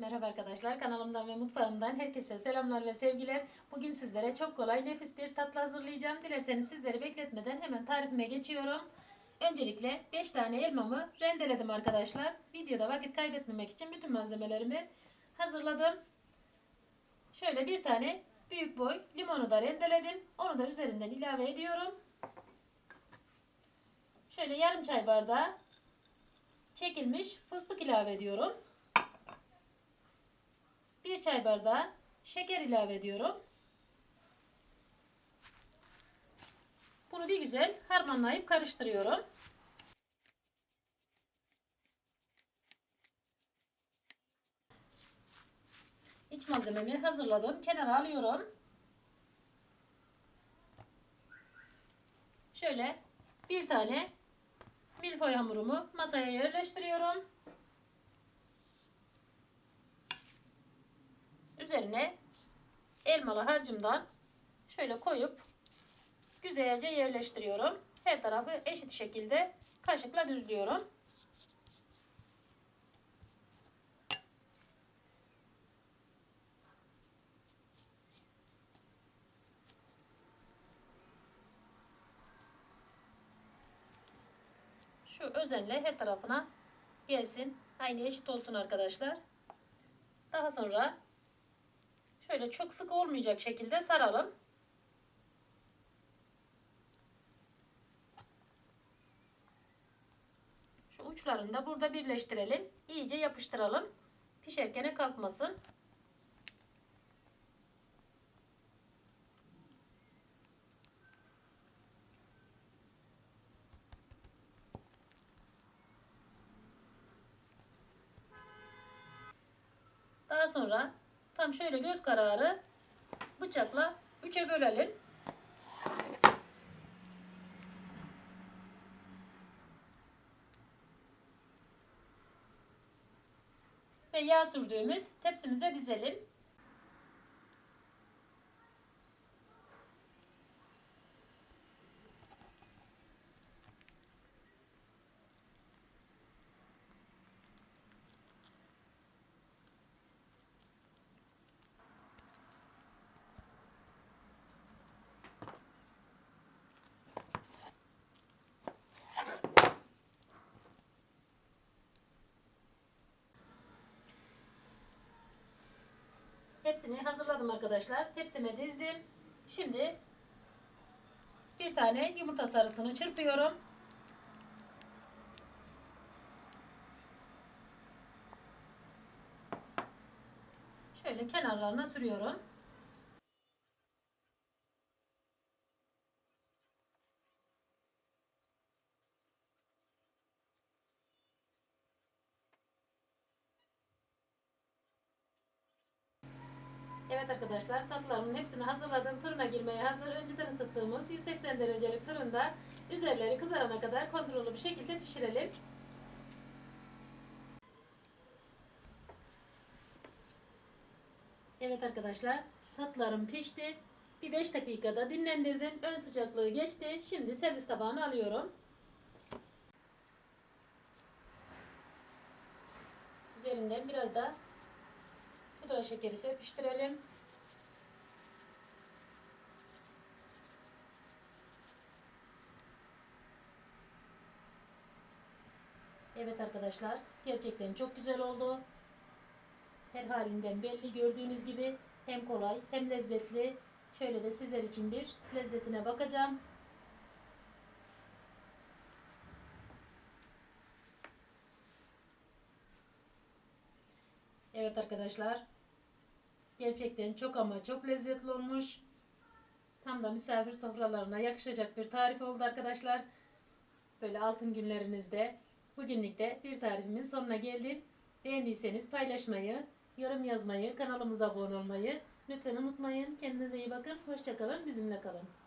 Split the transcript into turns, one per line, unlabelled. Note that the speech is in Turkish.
Merhaba arkadaşlar kanalımdan ve mutfağımdan herkese selamlar ve sevgiler. Bugün sizlere çok kolay nefis bir tatlı hazırlayacağım. Dilerseniz sizleri bekletmeden hemen tarifime geçiyorum. Öncelikle 5 tane elmamı rendeledim arkadaşlar. Videoda vakit kaybetmemek için bütün malzemelerimi hazırladım. Şöyle bir tane büyük boy limonu da rendeledim. Onu da üzerinden ilave ediyorum. Şöyle yarım çay bardağı çekilmiş fıstık ilave ediyorum. 1 çay bardağı şeker ilave ediyorum. Bunu bir güzel harmanlayıp karıştırıyorum. İç malzememi hazırladım. Kenara alıyorum. Şöyle bir tane milföy hamurumu masaya yerleştiriyorum. Elmalı harcımdan şöyle koyup güzelce yerleştiriyorum. Her tarafı eşit şekilde kaşıkla düzlüyorum. Şu özenle her tarafına gelsin. Aynı eşit olsun arkadaşlar. Daha sonra şöyle çok sık olmayacak şekilde saralım. Şu uçlarını da burada birleştirelim. İyice yapıştıralım. Pişerken kalkmasın. Daha sonra tam şöyle göz kararı bıçakla üçe bölelim. Ve yağ sürdüğümüz tepsimize dizelim. Hepsini hazırladım arkadaşlar. Tepsime dizdim. Şimdi bir tane yumurta sarısını çırpıyorum. Şöyle kenarlarına sürüyorum. Evet arkadaşlar tatlılarımın hepsini hazırladım. Fırına girmeye hazır. Önceden ısıttığımız 180 derecelik fırında üzerleri kızarana kadar kontrollü bir şekilde pişirelim. Evet arkadaşlar tatlılarım pişti. Bir 5 dakikada dinlendirdim. Ön sıcaklığı geçti. Şimdi servis tabağına alıyorum. Üzerinden biraz da pudra şekeri serpiştirelim. Evet arkadaşlar gerçekten çok güzel oldu. Her halinden belli gördüğünüz gibi hem kolay hem lezzetli. Şöyle de sizler için bir lezzetine bakacağım. Evet arkadaşlar. Gerçekten çok ama çok lezzetli olmuş. Tam da misafir sofralarına yakışacak bir tarif oldu arkadaşlar. Böyle altın günlerinizde bugünlük de bir tarifimin sonuna geldim. Beğendiyseniz paylaşmayı, yorum yazmayı, kanalımıza abone olmayı lütfen unutmayın. Kendinize iyi bakın. Hoşçakalın. Bizimle kalın.